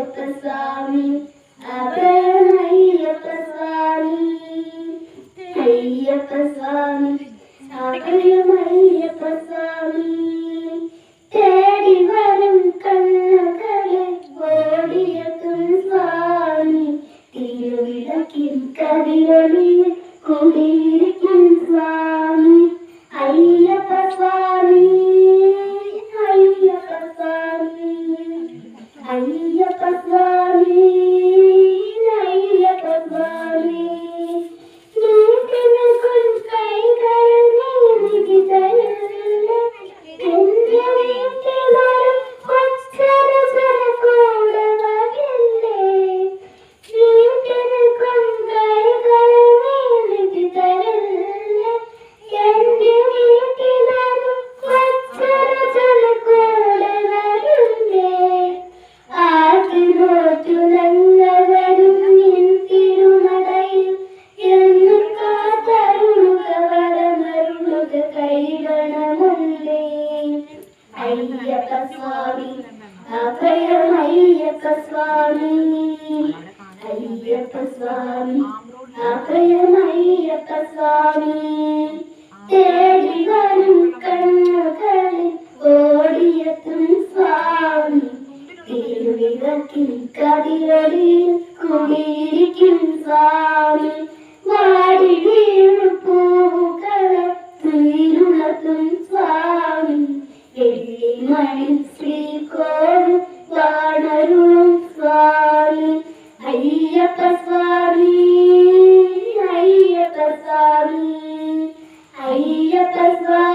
അയ്യപ്പ സ്വാമി അഭയം അയ്യപ്പ സ്വാമി അയ്യപ്പ തേടി വരും കണ്ണുകളെ ഓടിയെത്തും സ്വാമി തിരുവിളക്കിൻ കതിരൊളിയിൽ കുടിയിരിക്കും അയ്യപ്പ അയ്യപ്പ സ്വാമി അഭയം അയ്യപ്പ സ്വാമി അയ്യപ്പ സ്വാമി അഭയം അയ്യപ്പ സ്വാമി തേടി വരും കണ്ണുകളിൽ ഓടിയെത്തും സ്വാമി. തിരുവിതത്തിൽ കതിരടിയിൽ കുടിയിരിക്കും സ്വാമി. വാടി വീണു പൂവുകളെ തുയിലുണർത്തും സ്വാമി. ബ്രഹ്മണി ശ്രീകോണ് ഗാണരും സ്വാമി അയ്യപ്പ സ്വാമി അയ്യപ്പ സ്വാമി അയ്യപ്പ സ്വാമി